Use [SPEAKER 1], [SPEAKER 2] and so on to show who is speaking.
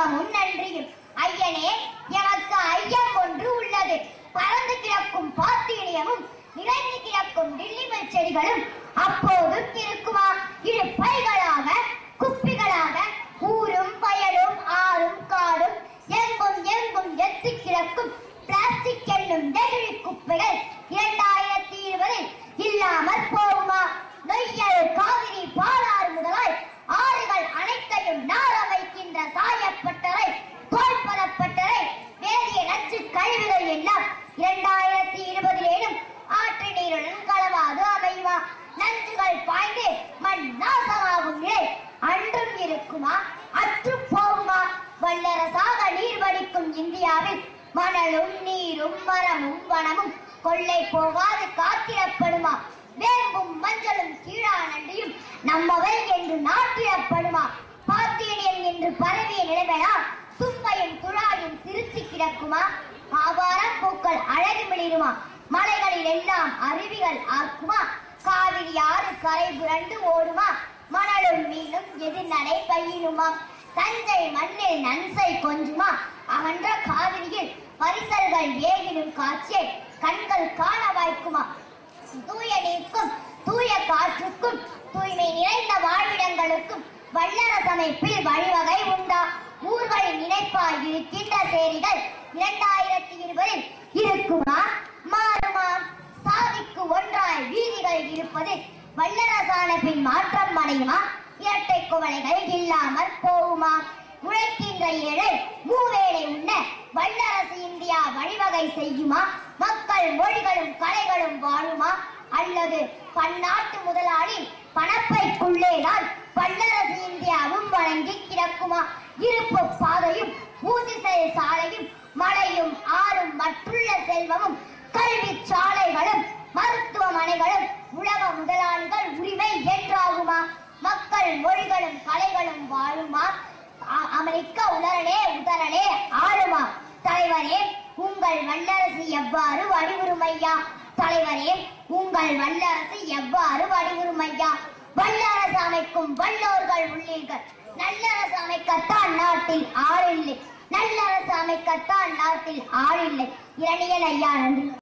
[SPEAKER 1] வணக்கமும் நன்றியும். ஐயனே இருக்குமா? அற்று போகுமா? வல்லரசாக நீர் வடிக்கும் இந்தியாவில் மணலும் நீரும் மரமும் வனமும் கொள்ளை போகாது காத்திடப்படுமா வேம்பும் மஞ்சளும் கீழா நன்றியும் நம்மவை என்று நாட்டிடப்படுமா பாத்தீனியன் என்று பரவிய நிலைமையால் தும்பையும் துழாயும் திருச்சி கிடக்குமா? ஆவாரம் பூக்கள் அழகு மிளிருமா? மலைகளில் எல்லாம் அருவிகள் ஆக்குமா? காவிரி ஆறு கரை புரண்டு ஓடுமா? மணலும் மீனும் எதிர் பயிலுமா தஞ்சை மண்ணில் நன்சை கொஞ்சுமா அகன்ற காவிரியில் பரிசல்கள் ஏகிடும் காட்சியை கண்கள் காண வாய்க்குமா? தூய நீருக்கும் தூய காற்றுக்கும் தூய்மை நிறைந்த வாழ்விடங்களுக்கும் வல்லரசமைப்பில் வழிவகை உண்டா? ஊர்களின் இணைப்பாய் இருக்கின்ற சேரிகள் இரண்டாயிரத்தி இருபதில் இருக்குமா? மாறுமா? சாதிக்கு ஒன்றாய் வீதிகள் இருப்பது வல்லரசான பின் மாற்றம் அடையுமா? இரட்டை குவளைகள் இல்லாமல் போகுமா? உழைக்கின்ற ஏழை மூவேளை உண்ண வல்லரசு இந்தியா வழிவகை செய்யுமா? மக்கள் மொழிகளும் கலைகளும் வாழுமா? அல்லது பன்னாட்டு முதலாளி பணப்பைக்குள்ளேதான் வல்லரசு இந்தியாவும் வழங்கி கிடக்குமா? இருப்பு பாதையும் ஊதிசை சாலையும் மலையும் ஆறும் மற்றுள்ள செல்வமும் கல்வி சாலைகளும் மருத்துவமனைகளும் கலைகளும் வாழுமா அ- அமெரிக்க உலரனே உதரனே ஆளுமா. தலைவரே உங்கள் வல்லரசு எவ்வாறு வடிவுறுமையா தலைவரே உங்கள் வல்லரசு எவ்வாறு வடிவுறுமையா வல்லரசு அமைக்கும் வல்லோர்கள் உள்ளீர்கள். நல்லரசு அமைக்கத்தான் நாட்டில் ஆள் இல்லை. நல்லரசு அமைக்கத்தான் நாட்டில் ஆள் இல்லை. இரணியல் ஐயா நன்றி.